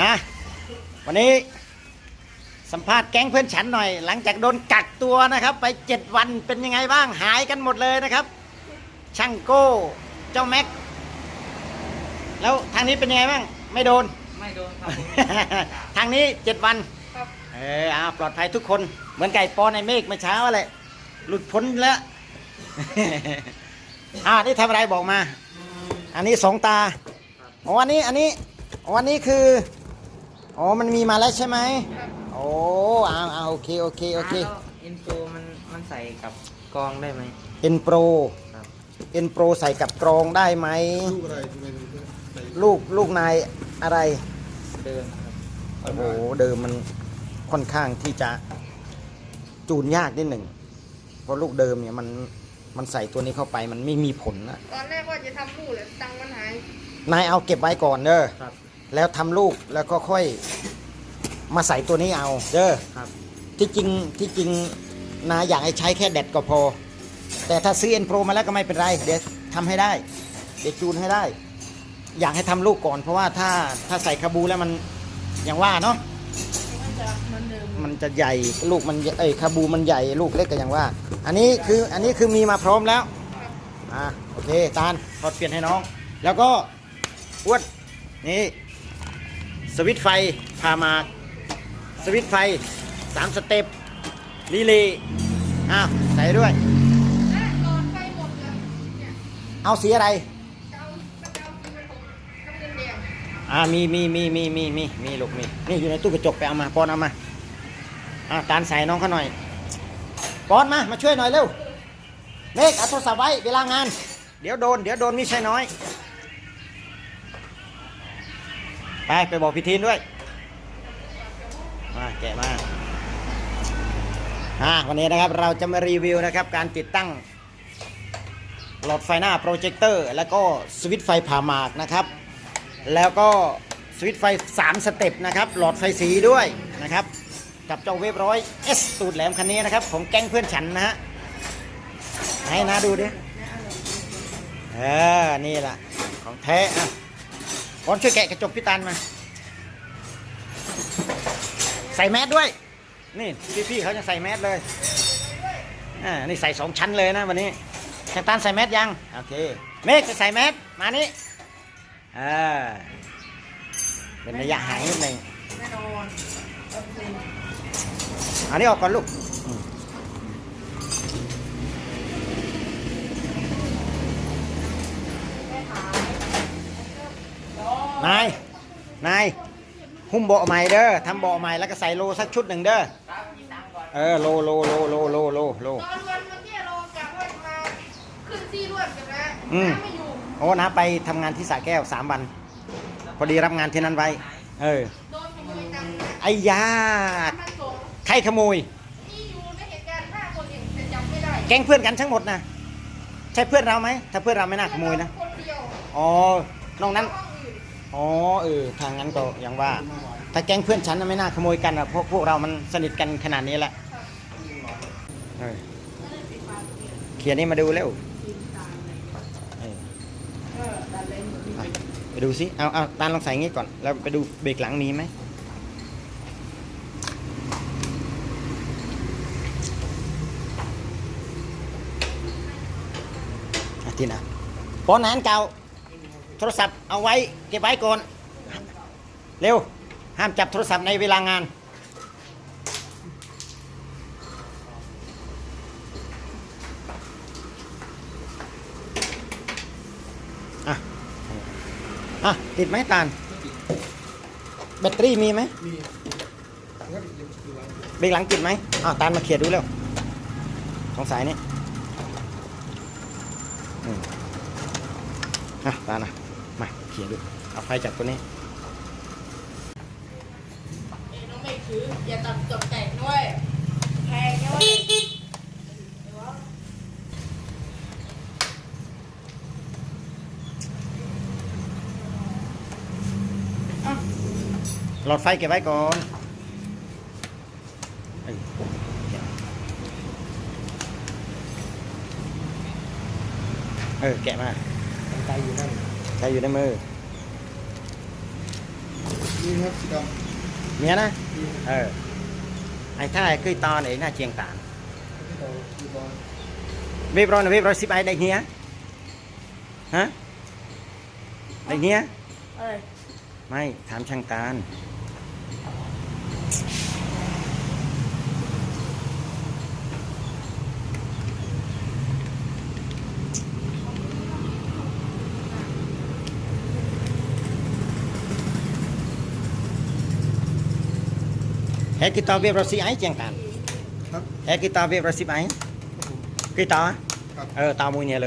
ฮะวันนี้สัมภาษณ์แก๊งเพื่อนฉันหน่อย หลังจากโดนกักตัวนะครับ ไปเจ็ดวันเป็นยังไงบ้างหายกันหมดเลยนะครับ ช่างโก้เจ้าแม็ก แล้วทางนี้เป็นยังไงบ้าง ไม่โดน ไม่โดนครับผมทางนี้เจ็ดวันครับ เออเอาปลอดภัยทุกคน เหมือนไก่ปอนในเมฆเมื่อเช้าแหละหลุดพ้นแล้ว อ่านี่ทำอะไรบอกมา อันนี้สองตาอ๋ออันนี้อันนี้อ๋ออันนี้คือ อ๋อ มันมีมาแล้วใช่ไหมโอ้เอาเอาโอเคโอเคโอเคแล้วอินโฟมันมันใส่กับกองได้ไหม เอ็นโปรครับ เอ็นโปรใส่กับกรองได้ไหม ลูกอะไรทำไมถึงใส่ลูกลูกนายอะไร เดิมครับ โอ้โห เดิมมันค่อนข้างที่จะจูนยากนิดหนึ่ง เพราะลูกเดิมเนี่ยมันมันใส่ตัวนี้เข้าไปมันไม่มีผลนะ ตอนแรกว่าจะทำลูกแหละตังค์มันหาย นายเอาเก็บไว้ก่อนเด้อ ครับ แล้วทำลูกแล้วก็ค่อยมาใส่ตัวนี้เอาเด้อครับ ที่จริงที่จริงนายอยากให้ใช้แค่แดดก็พอ แต่ถ้าซื้อเอ็นโปรมาแล้วก็ไม่เป็นไร เดี๋ยวทำให้ได้ เดี๋ยวจูนให้ได้ อยากให้ทำลูกก่อน เพราะว่าถ้าถ้าใส่คาบูแล้วมันอย่างว่าเนาะ มันจะเหมือนเดิมมันจะใหญ่ลูกมันเอ้ยคาบูมันใหญ่ลูกเล็กก็อย่างว่า อันนี้คืออันนี้คือมีมาพร้อมแล้วอ่าโอเคตาลถอดเปลี่ยนให้น้อง แล้วก็อ้วนนี่ สวิตไฟพามาสวิตไฟสามสเต็ปลีลีอ้าว ใส่ด้วย เอาสีอะไรอ้ามีมีมีมีมีมีมีลูกมี นี่อยู่ในตู้กระจกไปเอามาปอนเอามา อ่าตาลใส่น้องเขาหน่อยปอนมา มาช่วยหน่อยเร็วเมฆเอาโทรศัพท์ไว้เวลางาน เดี๋ยวโดน เดี๋ยวโดนมิใช่น้อย ไปไปบอกพี่ทีนด้วย มาแกะมาอ่าวันนี้นะครับเราจะมารีวิวนะครับการติดตั้ง หลอดไฟหน้าโปรเจคเตอร์แล้วก็สวิตช์ไฟผ่าหมากนะครับ แล้วก็สวิตช์ไฟ 3 สเต็ปนะครับ หลอดไฟสีด้วยนะครับ กับเจ้าเวฟร้อยเอสตูดแหลมคันนี้นะครับ ของแก๊งเพื่อนฉันนะฮะให้นะดูดิเออนี่แหละของแท้อะ บอลช่วยแกะกระจกพี่ตันมา ใส่แมสด้วย นี่พี่ๆเขาจะใส่แมสเลยอ่านี่ใส่สองชั้นเลยนะวันนี้แข่งตันใส่แมสยัง โอเค เมฆจะใส่แมสมานี่อ่าเป็นระยะห่างนิดหนึ่งแน่นอนเอาไปเลยอันนี้ออกก่อนลูก นาย นาย หุ้มเบาะใหม่เด้อทำเบาะใหม่แล้วก็ใส่โลสักชุดหนึ่งเด้อเออโลโลโลโลโลโลโล ตอนวันเมื่อกี้เรากะว่าจะมาขึ้นซี่รวดกันนะอืม น้ำไม่อยู่โอ้นะไปทำงานที่สระแก้วสามวัน พอดีรับงานที่นั่นไว้ เออ โดนขโมยตังค์นะไอ้ยาพันสองใครขโมยมีอยู่ในเหตุการณ์ห้าคนเองแต่จำไม่ได้แก๊งเพื่อนกันทั้งหมดนะ ใช่เพื่อนเราไหม ถ้าเพื่อนเราไม่น่าขโมยนะ คนเดียวอ๋อ นอกนั้นห้องอื่น อ๋อเออทางนั้นก็ยังว่า ถ้าแก๊งเพื่อนฉันน่ะไม่น่าขโมยกันอะพวกพวกเรามันสนิทกันขนาดนี้แหละเออเขียนนี่มาดูเร็วเอออะไปดูสิเอาเอาตาลองใส่งี้ก่อน แล้วไปดูเบรกหลังมีไหมอะที่ไหนปอนานเก่า โทรศัพท์เอาไว้เก็บไว้ก่อน เร็ว ห้ามจับโทรศัพท์ในเวลางาน อะ อะ ติดไหมตาล แบตเตอรี่มีไหมมีเบรกหลังติดไหมอ้าตาลมาเคลียร์ดูเร็วสองสายนี้ อะตาลนะ มาเคลียร์ดูเอาไฟจากตัวนี้เอ้ยน้องไม่ถืออย่าตัดตกแตกด้วยแพงด้วยหลอดไฟเก็บไว้ก่อนเอ้ยเออแกะมาใจอยู่นั่นใช้อยู่ในมือ นี่ครับสีดเมียนะำนี่เออไอ้ท่าไอ้คือตอนไอ้หน้าเชียงตานที่เราดูบอลเว็บร้อยนะเว็บร้อยสิบไอ้ได้เฮียฮะได้เฮียอะไรไม่ถามช่างตาล เฮ้กีตาร์เว็บร้อยสิบไอ้เชียงตานครับเฮ้กีตาร์เว็บร้อยสิบไอ้กีตาร์ครับเออตามมวยเนี่ย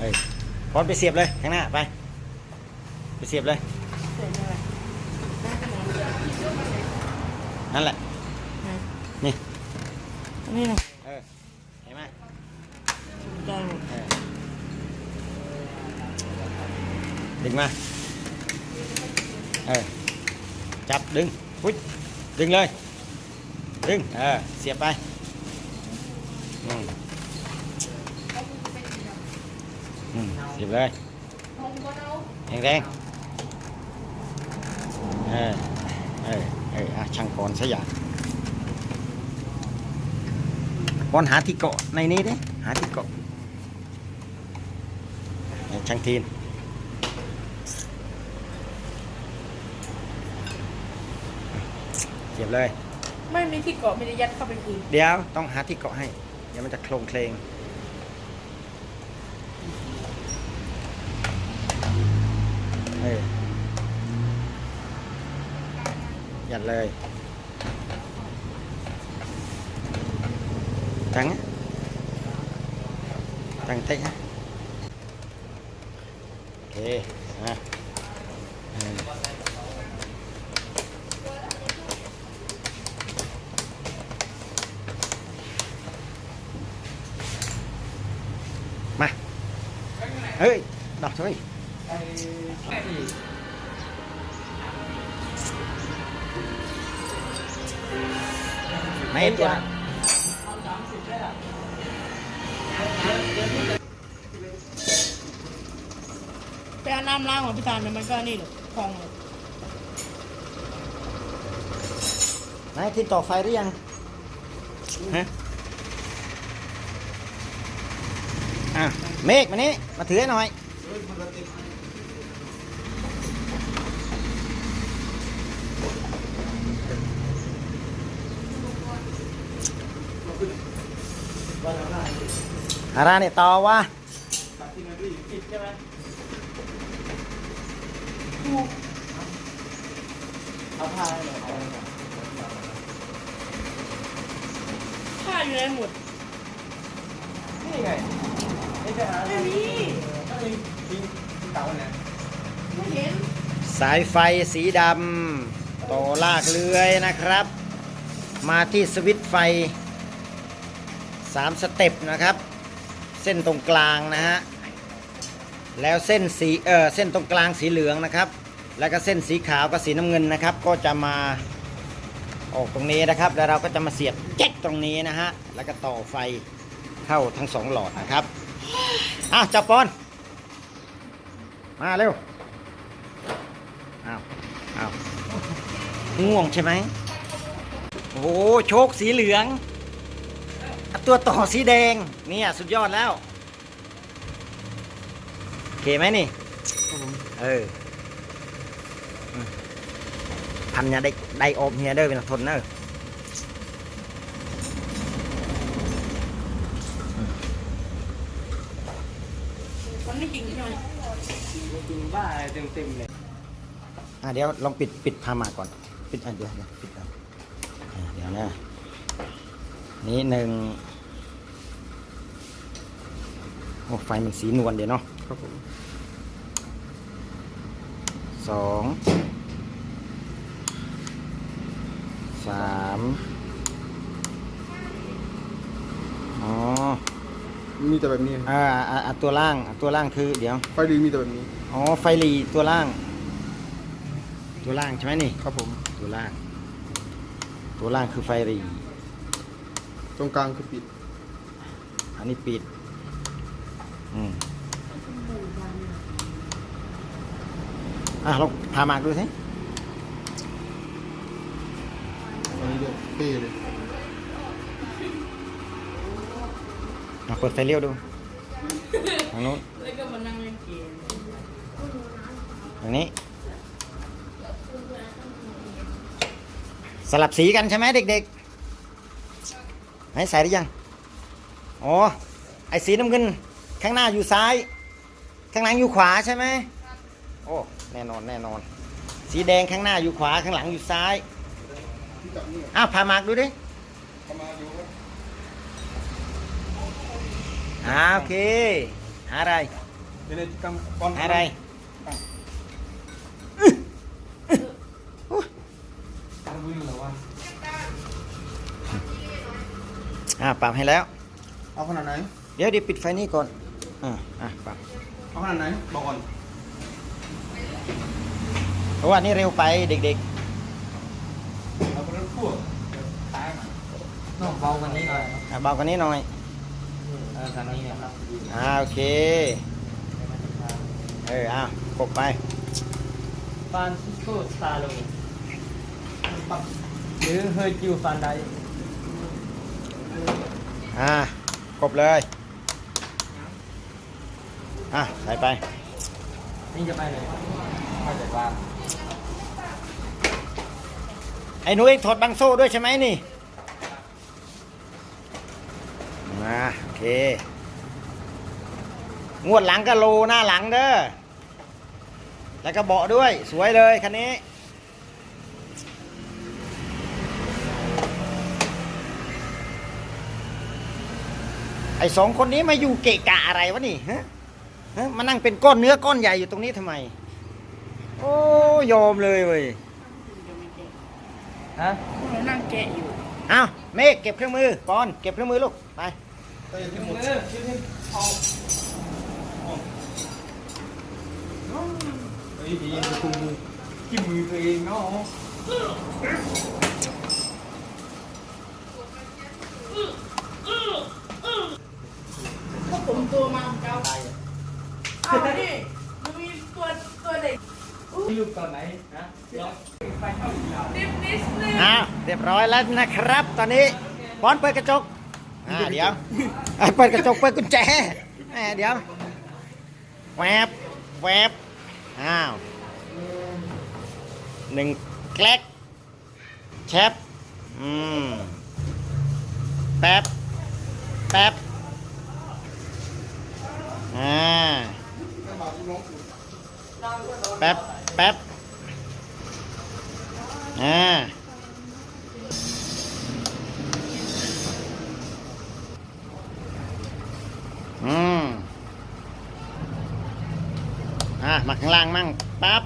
เลยร้านขายนี่เลยเออมวยเนี่ยเลยตัวจับปีกันเนาะทีจับปีก่อนมันติดเห็นเหรอแกะมาเลยหรอกแกะมาเฮ้ยพร้อมไปเสียบเลยข้างหน้าไป ไปเสียบเลยเสร็จอะไรได้ขนมเดือดนั่นแหละ นี่อันนี้นะเออเห็นไหมได้หมดเออดึงมา เออ จับดึงพุ้ย ดึงเลย ดึง เออ เสียบไปอืม อืมเสียบเลยแรงแรงๆเออเออเอออะช่างก่อนซะอย่างก่อนหาที่เกาะในนี้ดิหาที่เกาะเนี่ยช่างทีนเสียบเลย ไม่มีที่เกาะไม่ได้ยัดเข้าไปคืนเดี๋ยวต้องหาที่เกาะให้ เดี๋ยวมันจะโครงเคลง เออยัดเลยตั้งนะตั้งเตะ นะโอเคอะเออมาเฮ้ยดอกช่วยไอ้ที่ไม่ตัวนั้นไปเอาน้ำล้างของพี่ตาลเนี่ยมันก็นี่หรอกพองเลยนายที่ต่อไฟหรือยังฮะอะเมฆมานี่มาถือให้หน่อย เฮ้ยมันระติดอะไรเนี่ยต่อวะตัดที่นั่นดิติดใช่ไหมเอาผ้าให้หน่อยเอาให้หน่อยผ้าอยู่ในหมดนี่ไงนี่จะหาไม่มีถ้ามีมีเต่าเนี่ยไม่เห็น สายไฟสีดำ ต่อลากเลื้อยนะครับ มาที่สวิตไฟ 3 สเต็ปนะครับ เส้นตรงกลางนะฮะ แล้วเส้นสีเออเส้นตรงกลางสีเหลืองนะครับ แล้วก็เส้นสีขาวกับสีน้ำเงินนะครับ ก็จะมาออกตรงนี้นะครับ แล้วเราก็จะมาเสียบแจ็คตรงนี้นะฮะ แล้วก็ต่อไฟเข้าทั้งสองหลอดนะครับอ้าวจับปอน มาเร็ว อ้าว อ้าว ง่วงใช่ไหมโอ้โหโชคสีเหลือง ตัวต่อสีแดง เนี่ย สุดยอดแล้ว โอเคไหมนี่ เอออืมพันเนี่ยได้ได้อมเฮียเด้อเป็นทนเนอะมันไม่จริงใช่ไหมกินบ้าเต็มเต็มๆเลย อะเดี๋ยวลองปิดปิดพามาก่อน ปิดอะเดี๋ยวเดี๋ยวปิดก่อนอะเดี๋ยวนะ นี่หนึ่งโอ้ไฟมันสีนวลเดี๋ยวเนาะครับผมสองสามอ๋อ มีแต่แบบนี้อ่าอ่าอ่าตัวล่างอ่าตัวล่างคือเดี๋ยว ไฟดีมีแต่แบบนี้ อ๋อ ไฟหลีตัวล่าง ตัวล่างใช่ไหมนี่ ครับผม ตัวล่าง ตัวล่างคือไฟหลีตรงกลางคือปิด อันนี้ปิด อืมอะลองพามาดูสิอันนี้เลยเป้เลยลองเปิดไฟเลี้ยวดูทางนู้นแล้วก็มานั่งเล่นเกมทางนี้ สลับสีกันใช่ไหมเด็กๆให้ใส่หรือยังอ๋อไอ้สีน้ำเงิน ข้างหน้าอยู่ซ้าย ข้างหลังอยู่ขวาใช่ไหมโอ้แน่นอนแน่นอน สีแดงข้างหน้าอยู่ขวาข้างหลังอยู่ซ้ายที่จับนี่อ้าวพามาร์กดูดิประมาณอยู่ครับอ่าโอเคหาอะไรเดี๋ยวในกำก้อนหาอะไร ตั้งวิวเหรอวะ อ่าปรับให้แล้ว เอาขนาดไหน เดี๋ยวเดี๋ยวปิดไฟนี้ก่อน อ่าอะปรับเอาขนาดไหน บอกก่อนเพราะว่านี่เร็วไปเด็กเอาคนนั้นขั้วตายมาน้องเบากันนี้หน่อยๆอะเบากว่านี้หน่อยเออกันนี้นะครับอ่าโอเค เอออะกดไปฟานซิสโกสตาร์โลหรือเฮอร์จิวฟันได อะกดเลย อะใส่ไป นี่จะไปไหนมาจากบ้านไอ้หนูเองถอดบังโซ่ด้วยใช่ไหมนี่ มาโอเค งวดหลังก็โลหน้าหลังเด้อ แล้วก็เบาะด้วยสวยเลยคันนี้ ไอ้สองคนนี้มาอยู่เกะกะอะไรวะนี่ฮะฮะมานั่งเป็นก้อนเนื้อก้อนใหญ่อยู่ตรงนี้ทำไม โอ้ยอมเลยเว้ยฮะเรานั่งแกะอยู่อ้าวเมฆเก็บเครื่องมือก่อนเก็บเครื่องมือลูกไปแต่ยังที่หมมืดอชื่อที่เอาเฮ้ยดีจะคุมมือจิ้มมือตัวเองเนาะ พวกผมตัวมาเจ้าเอาดิมันมีตัวตัวเด็ก ที่ลูกตอนไหนนะเดี๋ยวไปเข้าอีกแล้ว ดิฟนิสนึง อ้าวเรีย บร้อยแล้วนะครับ ตอนนี้บอลเปิดกระจกอ่าเดี๋ยวอะเปิดกระจกเปิดกุญแจแหมเดี๋ยวแวบแวบอ้าวหนึ่งแกลกแชปอืมแป๊บแป๊บอ่าแป๊บแป๊บอ่า อืมอะมาข้างล่างมั่งปั๊บ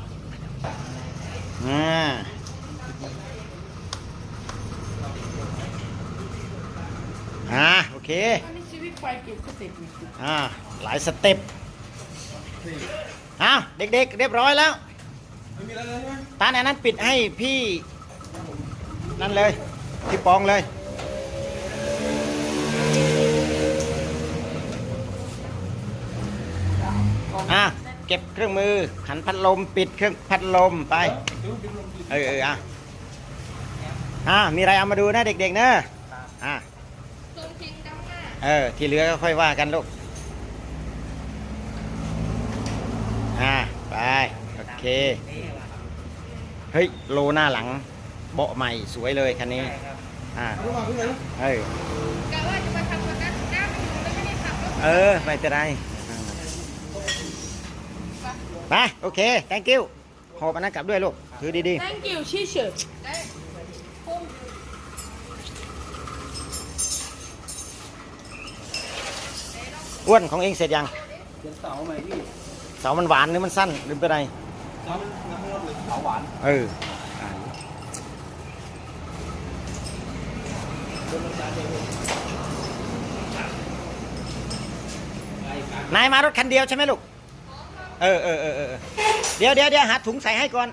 อ่าอ่าโอเคชีวิตไปเก็บสเต็ปอ่าหลายสเต็ปอ้าวเด็กๆ เรียบร้อยแล้วตาไหนนั้นปิดให้พี่ นั่นเลย พี่ปองเลย อะเก็บเครื่องมือหันพัดลมปิดเครื่องพัดลมไปเออเอออะอะมีอะไรเอามาดูนะเด็กๆเนอะอะตรงทิ้งดำหน้าเออที่เหลือก็ค่อยว่ากันลูกอ่าไปโอเคเฮ้ยโลหน้าหลังเบาะใหม่สวยเลยคันนี้อ่ารู้มาขึ้นเลยนะเออกะว่าจะมาทำวันนั้นน้าไม่อยู่แล้วไม่ได้ขับรถเออไม่เป็นไร ไปโอเค thank you หอบอันนั้นกลับด้วยลูก ถือดี thank you ชี้เฉิดได้พุ่งๆอ้วนของเองเสร็จยังเขียนเสาใหม่พี่เสามันหวานหรือมันสั้นหรือเป็นไร เสามันน้ำมันเลยเสาหวานเออ นายมารถคันเดียวใช่ไหมลูก เออเออเออเออเดี๋ยวเดี๋ยวเดี๋ยวหาถุงใส่ให้ก่อน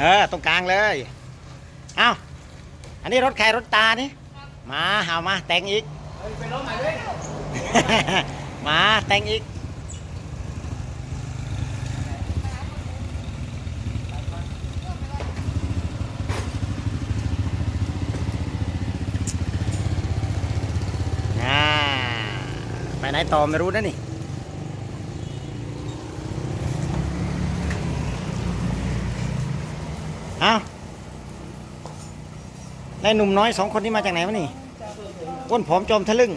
เออ ตรงกลางเลย เอาอันนี้รถใครรถตานี่ มาเอามาแต่งอีกไปล้มใหม่เลยมาแต่งอีก ไหนต่อไม่รู้นะนี่เอาแล้วหนุ่มน้อยสองคนนี้มาจากไหนวะนี่อ้วนผอมจอมทะลึ่ง